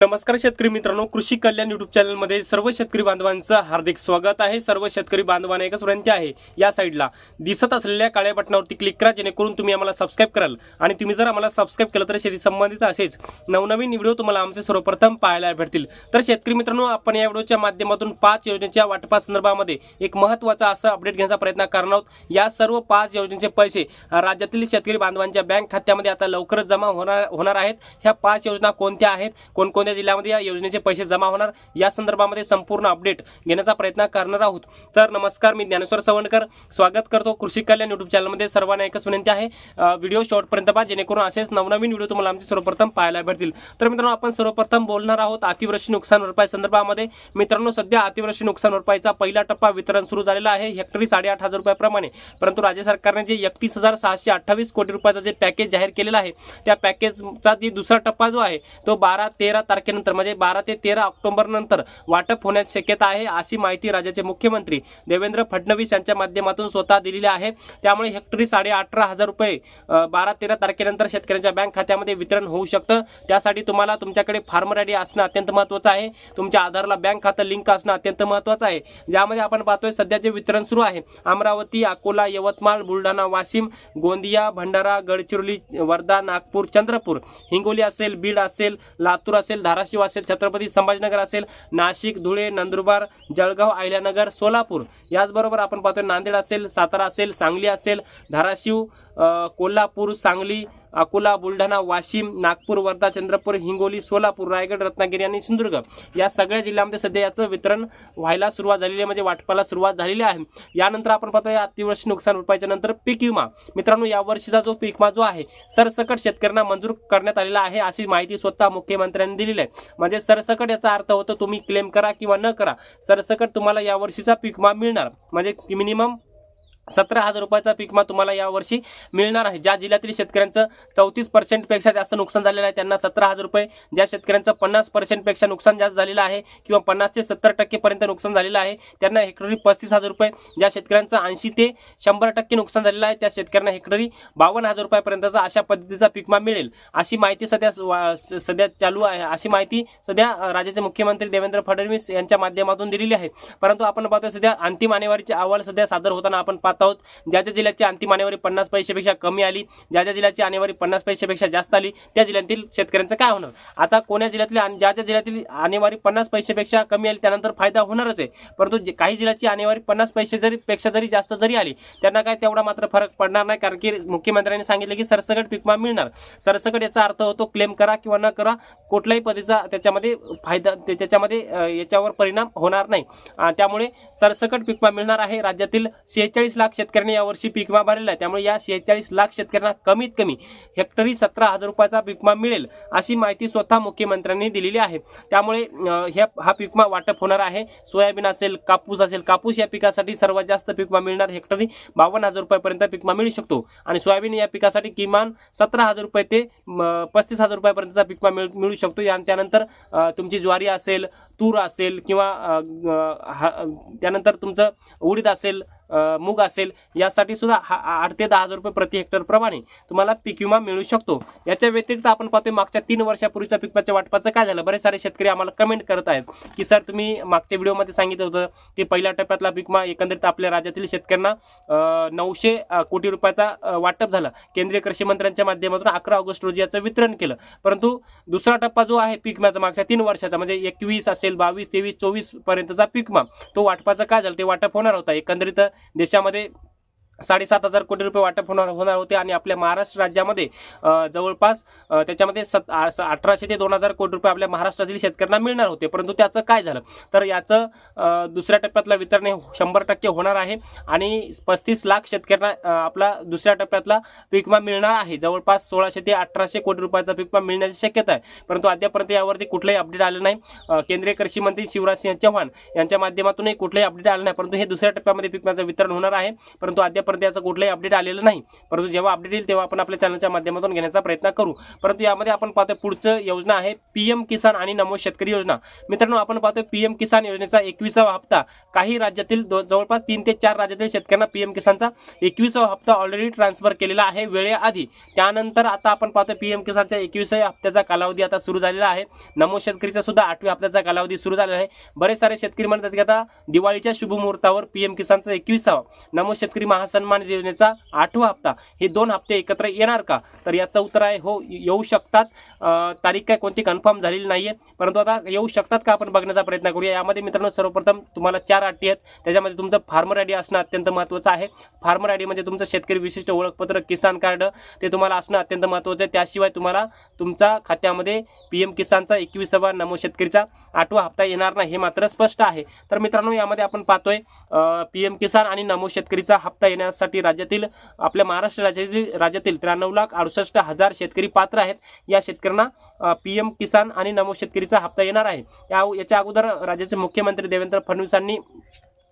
नमस्कार शेतकरी मित्रांनो कृषी कल्याण युट्यूब चॅनलमध्ये सर्व शेतकरी बांधवांचं हार्दिक स्वागत आहे. सर्व शेतकरी बांधवांना एकच विनंती आहे या साईडला दिसत असलेल्या काळ्या बटनावरती क्लिक करा जेणेकरून तुम्ही आम्हाला सबस्क्राईब कराल. आणि तुम्ही जर आम्हाला सबस्क्राईब केलं तर शेती संबंधित असेच नवनवीन व्हिडिओ तुम्हाला आमचे सर्वप्रथम पाहायला भेटतील. तर शेतकरी मित्रांनो आपण या व्हिडिओच्या माध्यमातून पाच योजनेच्या वाटपासंदर्भामध्ये एक महत्त्वाचा असं अपडेट घेण्याचा प्रयत्न करणार आहोत. या सर्व पाच योजनेचे पैसे राज्यातील शेतकरी बांधवांच्या बँक खात्यामध्ये आता लवकरच जमा होणार होणार आहेत. ह्या पाच योजना कोणत्या आहेत? कोणकोणत्या जिल्ह्यामध्ये या योजनेचे पैसे जमा होणार. या संदर्भामध्ये संपूर्ण अपडेट घेण्याचा प्रयत्न करणार आहोत. तर नमस्कार मी ज्ञानेश्वर सवणकर. स्वागत करतो कृषी कल्याण युट्यूब चॅनलमध्ये सर्वांना एकच विनंती आहे व्हिडिओ शॉर्टपर्यंत पहा जेणेकरून असेच नवनवीन व्हिडिओ तुम्हाला आमचे सर्वप्रथम पाहायला भेटतील. तर मित्रांनो आपण सर्वप्रथम बोलणार आहोत अतिवृष्टी नुकसान भरपाई संदर्भामध्ये. मित्रांनो सध्या अतिवृष्टी नुकसान भरपाईचा पहिला टप्पा वितरण सुरू झालेला आहे. हेक्टरी साडेआठ हजार रुपयाप्रमाणे. परंतु राज्य सरकारने जे एकतीस हजार सहाशे अठ्ठावीस कोटी रुपयाचा जे पॅकेज जाहीर केलेलं आहे त्या पॅकेजचा जे दुसरा टप्पा जो आहे तो बारा तेरा तारखेनंतर म्हणजे बारा ते तेरा ऑक्टोबर नंतर वाटप होण्याची शक्यता आहे अशी माहिती राज्याचे मुख्यमंत्री देवेंद्र फडणवीस यांच्या माध्यमातून स्वतः दिलेली आहे. त्यामुळे हेक्टरी साडे अठरा हजार रुपये बारा तेरा तारखेनंतर शेतकऱ्यांच्या बँक खात्यामध्ये वितरण होऊ शकतं. त्यासाठी तुम्हाला तुमच्याकडे फार्मर आयडी असणं अत्यंत महत्त्वाचं आहे. तुमच्या आधारला बँक खातं लिंक असणं अत्यंत महत्त्वाचं आहे. ज्यामध्ये आपण पाहतोय सध्याचे वितरण सुरू आहे अमरावती अकोला यवतमाळ बुलढाणा वाशिम गोंदिया भंडारा गडचिरोली वर्धा नागपूर चंद्रपूर हिंगोली असेल बीड असेल लातूर असेल धाराशिव असेल छत्रपती संभाजीनगर असेल नाशिक धुळे नंदुरबार जळगाव अहिल्यानगर सोलापूर. याचबरोबर आपण पाहतोय नांदेड असेल सातारा असेल सांगली असेल धाराशिव कोल्हापूर सांगली अकोला बुलढाणा वाशिम नागपूर वर्धा चंद्रपूर हिंगोली सोलापूर रायगड रत्नागिरी आणि सिंधुदुर्ग या सगळ्या जिल्ह्यामध्ये सध्या याचं वितरण व्हायला सुरुवात झालेली आहे म्हणजे वाटपाला सुरुवात झालेली आहे. यानंतर आपण पाहतो अतिवृष्टी नुकसान भरपाईच्या नंतर पीक विमा. मित्रांनो या वर्षीचा जो पीक विमा जो आहे सरसकट शेतकऱ्यांना मंजूर करण्यात आलेला आहे अशी माहिती स्वतः मुख्यमंत्र्यांनी दिलेली आहे. म्हणजे सरसकट याचा अर्थ होतो तुम्ही क्लेम करा किंवा न करा सरसकट तुम्हाला यावर्षीचा पीक विमा मिळणार. म्हणजे मिनिमम सतरा हजार रुपयाचा पीक तुम्हाला यावर्षी मिळणार आहे. ज्या जिल्ह्यातील शेतकऱ्यांचं चौतीस पर्सेंटपेक्षा जास्त नुकसान झालेलं आहे त्यांना सतरा हजार रुपये ज्या शेतकऱ्यांचं पन्नास पर्सेंटपेक्षा नुकसान जास्त झालेलं आहे किंवा पन्नास ते सत्तर टक्केपर्यंत नुकसान झालेलं आहे त्यांना हेक्टरी पस्तीस हजार रुपये ज्या शेतकऱ्यांचं ऐंशी ते शंभर टक्के नुकसान झालेलं आहे त्या शेतकऱ्यांना हेक्टरी बावन्न हजार रुपयापर्यंतचा अशा पद्धतीचा पीक मिळेल. अशी माहिती सध्या वा- स- सध्या चालू आहे. अशी माहिती सध्या राज्याचे मुख्यमंत्री देवेंद्र फडणवीस यांच्या माध्यमातून दिलेली आहे. परंतु आपण पाहतो सध्या अंतिम आणेवारीचे अहवाल सध्या सादर होताना आपण पाहतो आहोत. ज्या ज्या जिल्ह्याची अंतिम आणेवारी पन्नास पैशापेक्षा कमी आली ज्या ज्या जिल्ह्याची आणेवारी पन्नास पैशापेक्षा जास्त आली त्या जिल्ह्यातील शेतकऱ्यांचं काय होणार? आता कोण्या जिल्ह्यातली आणि ज्या ज्या जिल्ह्यातील आणेवारी पन्नास पैशापेक्षा कमी आली त्यानंतर फायदा होणारच आहे. परंतु जे- काही जिल्ह्याची आणेवारी पन्नास पैसे जरी पेक्षा जरी जास्त जरी आली त्यांना काय तेवढा मात्र फरक पडणार नाही कारण की मुख्यमंत्र्यांनी सांगितलं की सरसकट पिकमा मिळणार. सरसकट याचा अर्थ होतो क्लेम करा किंवा न करा कुठल्याही पद्धतीचा त्याच्यामध्ये फायदा ते- त्याच्यामध्ये याच्यावर परिणाम होणार नाही. त्यामुळे सरसकट पिकमा मिळणार आहे. राज्यातील शेहेचाळीस लाख शेतकऱ्यांनी यावर्षी पीक विमा भरलेला आहे. त्यामुळे या शेहेचाळीस लाख शेतकऱ्यांना कमीत कमी हेक्टरी सतरा हजार रुपयाचा पीकमा मिळेल अशी माहिती स्वतः मुख्यमंत्र्यांनी दिलेली आहे. त्यामुळे ह्या हा पीकमा वाटप होणार आहे. सोयाबीन असेल कापूस असेल कापूस या पिकासाठी सर्वात जास्त पीक विमा मिळणार हेक्टरी बावन्न हजार रुपयापर्यंत पीकमा मिळू शकतो. आणि सोयाबीन या पिकासाठी किमान सतरा हजार रुपये ते पस्तीस हजार रुपयापर्यंतचा पिकमा मिळू मिळू शकतो. आणि त्यानंतर तुमची ज्वारी असेल तूर असेल किंवा हा- त्यानंतर तुमचं उडीद असेल मूग असेल यासाठी सुद्धा हा- आठ ते दहा हजार रुपये प्रति हेक्टरप्रमाणे तुम्हाला पीक विमा मिळू शकतो. याच्या व्यतिरिक्त आपण पाहतोय मागच्या तीन वर्षापूर्वीच्या पीक वाटपाचं काय झालं? बरेच सारे शेतकरी आम्हाला कमेंट करत आहेत की सर तुम्ही मागच्या व्हिडिओमध्ये सांगितलं होतं की पहिल्या टप्प्यातला पीक विमा एकंदरीत आपल्या राज्यातील शेतकऱ्यांना नऊशे कोटी रुपयाचा वाटप झाला. केंद्रीय कृषी मंत्र्यांच्या माध्यमातून अकरा ऑगस्ट रोजी याचं वितरण केलं. परंतु दुसरा टप्पा जो आहे पीक विम्याचा मागच्या तीन वर्षाचा म्हणजे एकवीस असेल बावीस तेवीस चोवीस पर्यंतचा पीक विमा तो वाटपाचा काय झालं? ते वाटप होणार होता. एकंदरीत देशामध्ये साडेसात हजार कोटी रुपये वाटप होणार होणार होते आणि आपल्या महाराष्ट्र राज्यामध्ये जवळपास त्याच्यामध्ये सत स- अठराशे ते दोन हजार कोटी रुपये आपल्या महाराष्ट्रातील शेतकऱ्यांना मिळणार होते. परंतु त्याचं काय झालं? तर याचं दुसऱ्या टप्प्यातलं वितरण हे शंभर टक्के होणार आहे आणि पस्तीस लाख शेतकऱ्यांना आपला दुसऱ्या टप्प्यातला पीक विमा मिळणार आहे. जवळपास सोळाशे ते अठराशे कोटी रुपयाचा पिकमा मिळण्याची शक्यता आहे. परंतु अद्यापर्यंत यावरती कुठलंही अपडेट आलं नाही. केंद्रीय कृषी मंत्री शिवराज सिंह चौहान यांच्या माध्यमातूनही कुठलंही अपडेट आलं नाही. परंतु हे दुसऱ्या टप्प्यामध्ये पीक वितरण होणार आहे. परंतु अद्याप आतापर्यंत याचं कुठलंही अपडेट आलेलं नाही. परंतु जेव्हा अपडेट येईल तेव्हा आपण आपल्या चॅनलच्या माध्यमातून घेण्याचा प्रयत्न करू. परंतु यामध्ये आपण पाहतोय पुढचं योजना आहे पीएम किसान आणि नमो शेतकरी योजना. मित्रांनो आपण पाहतोय पीएम किसान योजनेचा एकविसावा हप्ता. काही राज्यातील जवळपास तीन ते चार राज्यातील शेतकऱ्यांना पीएम किसानचा एकविसावा हप्ता ऑलरेडी ट्रान्सफर केलेला आहे वेळेआधी. त्यानंतर आता आपण पाहतोय पीएम किसानच्या एकविसाव्या हप्त्याचा कालावधी आता सुरू झालेला आहे. नमो शेतकरीचा सुद्धा आठव्या हप्त्याचा कालावधी सुरू झालेला आहे. बरेच सारे शेतकरी म्हणतात की आता दिवाळीच्या शुभ मुहूर्तावर पीएम किसानचा एकविसावा. नमो शेतकरी सन्मान योजनेचा आठवा हप्ता. हे दोन हप्ते एकत्र येणार का? तर याचं उत्तर आहे हो येऊ शकतात. तारीख काय कोणती कन्फर्म झालेली नाहीये. परंतु आता येऊ शकतात का आपण बघण्याचा प्रयत्न करूया. यामध्ये मित्रांनो सर्वप्रथम तुम्हाला चार अटी आहेत. त्याच्यामध्ये तुमचं फार्मर आयडी असणं अत्यंत महत्त्वाचं आहे. फार्मर आयडी म्हणजे तुमचं शेतकरी विशिष्ट ओळखपत्र किसान कार्ड ते तुम्हाला असणं अत्यंत महत्त्वाचं आहे. त्याशिवाय तुम्हाला तुमच्या खात्यामध्ये पीएम किसानचा एकवीसावा नमो शेतकरीचा आठवा हप्ता येणार नाही हे मात्र स्पष्ट आहे. तर मित्रांनो यामध्ये आपण पाहतोय पीएम किसान आणि नमो शेतकरीचा हप्ता येणार करण्यासाठी राज्यातील आपल्या महाराष्ट्र राज्यातील राज्यातील त्र्याण्णव लाख अडुसष्ट हजार शेतकरी पात्र आहेत. या शेतकऱ्यांना पीएम किसान आणि नमो शेतकरीचा हप्ता येणार आहे. या याच्या अगोदर राज्याचे मुख्यमंत्री देवेंद्र फडणवीसांनी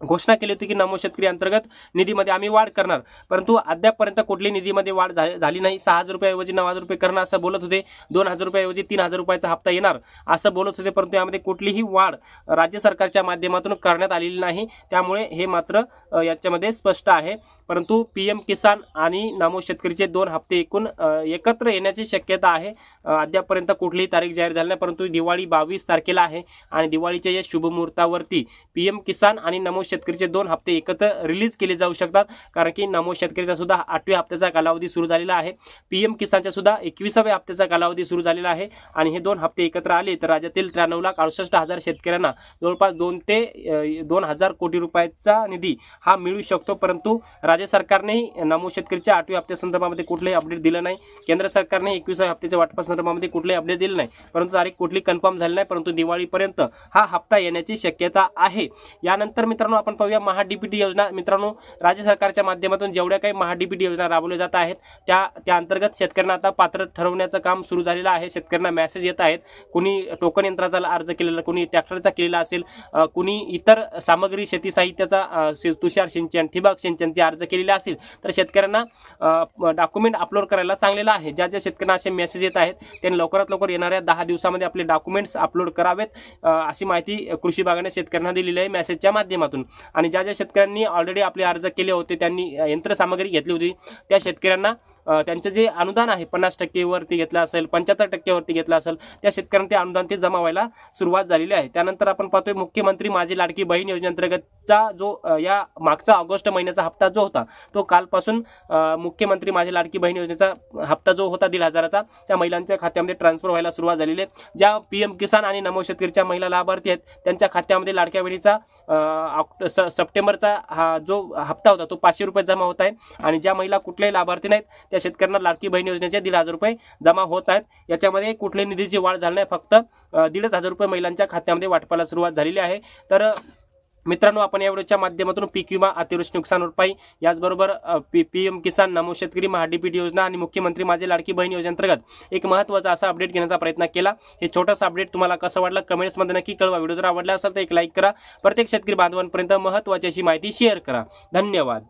घोषणा केली होती की नमो शेतकरी अंतर्गत निधीमध्ये आम्ही वाढ करणार. परंतु अद्यापपर्यंत कुठली निधीमध्ये वाढ झाली नाही. सहा हजार रुपयाऐवजी नऊ हजार रुपये करणार असं बोलत होते. दोन हजार रुपयाऐवजी तीन हजार रुपयाचा हप्ता येणार असं बोलत होते. परंतु यामध्ये कुठलीही वाढ राज्य सरकारच्या माध्यमातून करण्यात आलेली नाही. त्यामुळे हे मात्र याच्यामध्ये स्पष्ट आहे. परंतु पीएम किसान आणि नामो शेतकरीचे दोन हप्ते एकूण एकत्र येण्याची शक्यता आहे. अद्यापर्यंत कुठलीही तारीख जाहीर झाली नाही परंतु दिवाळी बावीस तारखेला आहे आणि दिवाळीच्या या शुभमुहूर्तावरती पीएम किसान आणि नमो शेतकरीचे दोन हप्ते एकत्र रिलीज केले जाऊ शकतात कारण की नमो शेतकरीचा सुद्धा आठव्या हप्त्याचा कालावधी सुरू झालेला आहे. पीएम किसानच्या सुद्धा एकविसाव्या हप्त्याचा कालावधी सुरू झालेला आहे आणि हे दोन हप्ते एकत्र आले तर राज्यातील त्र्याण्णव लाख अडुसष्ट हजार शेतकऱ्यांना जवळपास दोन ते दोन हजार कोटी रुपयाचा निधी हा मिळू शकतो परंतु राज्य राज्य सरकारनेही नमो शेतकरीच्या आठव्या हप्त्या संदर्भामध्ये कुठलंही अपडेट दिलं नाही. केंद्र सरकारने एकविसाव्या हप्त्याच्या वाटपा संदर्भामध्ये अपडेट दिलं नाही. परंतु तारीख कुठली कन्फर्म झाली नाही परंतु दिवाळीपर्यंत हा हप्ता येण्याची शक्यता आहे. यानंतर मित्रांनो आपण पाहूया महाडीपीटी योजना. मित्रांनो राज्य सरकारच्या माध्यमातून जेवढ्या काही महाडीपीटी योजना राबवल्या जात आहेत त्या त्या अंतर्गत शेतकऱ्यांना आता पात्र ठरवण्याचं काम सुरू झालेलं आहे. शेतकऱ्यांना मेसेज येत आहेत. कुणी टोकन यंत्राचा अर्ज केलेला कुणी ट्रॅक्टरचा केलेला असेल कुणी इतर सामग्री शेती साहित्याचा तुषार सिंचन ठिबक सिंचनचे अर्ज केलेले असतील तर शेतकऱ्यांना डॉक्युमेंट अपलोड करायला सांगलेलं आहे. ज्या ज्या शेतकऱ्यांना असे मेसेज येत आहेत त्यांनी लवकरात लवकर येणाऱ्या दहा दिवसामध्ये आपले डॉक्युमेंट्स अपलोड करावेत अशी माहिती कृषी विभागाने शेतकऱ्यांना दिलेली आहे मेसेजच्या माध्यमातून. आणि ज्या ज्या शेतकऱ्यांनी ऑलरेडी आपले अर्ज केले होते त्यांनी यंत्रसामग्री घेतली होती त्या शेतकऱ्यांना त्यांचं जे अनुदान आहे पन्नास टक्केवरती घेतलं असेल पंच्याहत्तर टक्केवरती घेतलं असेल त्या शेतकऱ्यांना ते अनुदान ते जमा व्हायला सुरुवात झालेली आहे. त्यानंतर आपण पाहतोय मुख्यमंत्री माझी लाडकी बहीण योजनेअंतर्गतचा जो या मागचा ऑगस्ट महिन्याचा हप्ता जो होता तो कालपासून मुख्यमंत्री माझी लाडकी बहीण योजनेचा हप्ता जो होता दीड हजाराचा त्या महिलांच्या खात्यामध्ये ट्रान्सफर व्हायला सुरुवात झालेली आहे. ज्या पीएम किसान आणि नमो शेतकरीच्या महिला लाभार्थी आहेत त्यांच्या खात्यामध्ये लाडक्या वेळीचा स- सप्टेंबरचा हा जो हप्ता होता तो पाचशे रुपये जमा होत आहे. आणि ज्या महिला कुठल्याही लाभार्थी नाहीत त्या शेतकऱ्यांना लाडकी बहीण योजनेचे दीड हजार रुपये जमा होत आहेत. याच्यामध्ये कुठल्याही निधीची वाढ झाली नाही. फक्त दीडच हजार रुपये महिलांच्या खात्यामध्ये वाटपाला सुरुवात झालेली आहे. तर मित्रांनो आपण या व्हिडिओच्या माध्यमातून पीक विमा अतिवृष्टी नुकसान भरपाई याचबरोबर P P M Kisan Namo Shetkari MahaDBT योजना आणि मुख्यमंत्री माझे लाडकी बहीण योजनेअंतर्गत एक महत्त्वाचा असा अपडेट घेण्याचा प्रयत्न केला. हे छोटासा अपडेट तुम्हाला कसं वाटलं? कमेंट्समध्ये नक्की कळवा. व्हिडिओ जर आवडला असेल तर एक लाईक करा. प्रत्येक शेतकरी बांधवांपर्यंत महत्त्वाची अशी माहिती शेअर करा. धन्यवाद.